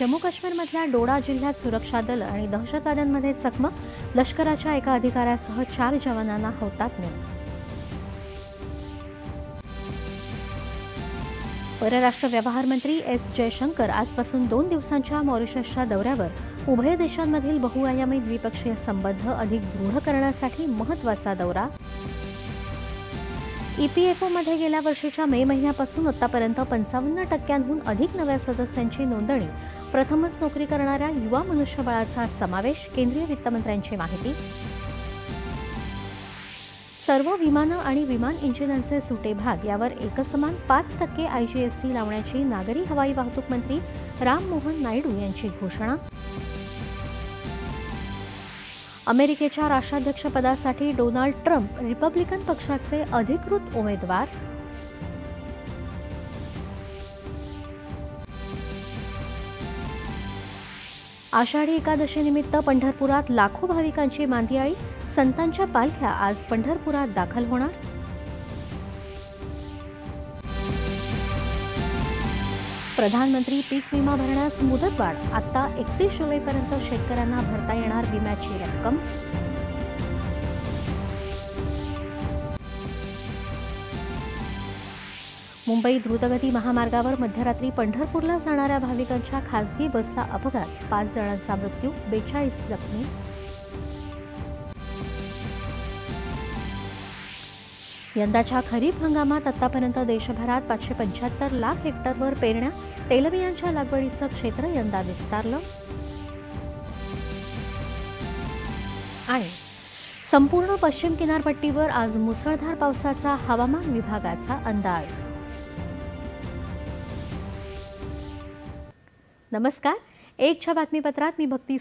जम्मू काश्मीरमधल्या डोडा जिल्ह्यात सुरक्षा दल आणि दहशतवाद्यांमध्ये चकमक लष्कराच्या एका अधिकाऱ्यासह चार जवानांना हुतात्म्य परराष्ट्र व्यवहार मंत्री एस जयशंकर आजपासून दोन दिवसांच्या मॉरिशसच्या दौऱ्यावर उभय देशांमधील बहुआयामी द्विपक्षीय संबंध अधिक दृढ करण्यासाठी महत्त्वाचा दौरा ईपीएफओमध्ये गेल्या वर्षीच्या मे महिन्यापासून आतापर्यंत पंचावन्न टक्क्यांहून अधिक नव्या सदस्यांची नोंदणी प्रथमच नोकरी करणाऱ्या युवा मनुष्यबळाचा समावेश केंद्रीय वित्तमंत्र्यांची माहिती. सर्व विमानं आणि विमान इंजिनांचे सुटे भाग यावर एकसमान पाच टक्के आयजीएसटी लावण्याची नागरी हवाई वाहतूक मंत्री राममोहन नायडू यांची घोषणा. अमेरिकेच्या राष्ट्राध्यक्षपदासाठी डोनाल्ड ट्रम्प रिपब्लिकन पक्षाचे अधिकृत उमेदवार. आषाढी एकादशीनिमित्त पंढरपुरात लाखो भाविकांची मांदियाळी संतांच्या पालख्या आज पंढरपुरात दाखल होणार. प्रधानमंत्री पीक विमा भरण्यास मुदतवाढ आता एकतीस जुलैपर्यंत शेतकऱ्यांना भरता येणार विम्याची रक्कम. मुंबई द्रुतगती महामार्गावर मध्यरात्री पंढरपूरला जाणाऱ्या भाविकांच्या खासगी बसला अपघात. पाच जणांचा मृत्यू बेचाळीस जखमी यंदाच्या खरीप हंगामात आतापर्यंत देशभरात पाचशे पंच्याहत्तर लाख हेक्टरवर पेरण्या तेलबियांच्या लागवडीचं क्षेत्र यंदा विस्तारलं. आणि संपूर्ण पश्चिम किनारपट्टीवर आज मुसळधार पावसाचा हवामान विभागाचा अंदाज. नमस्कार. एकच्या बातमीपत्रात मी भक्ती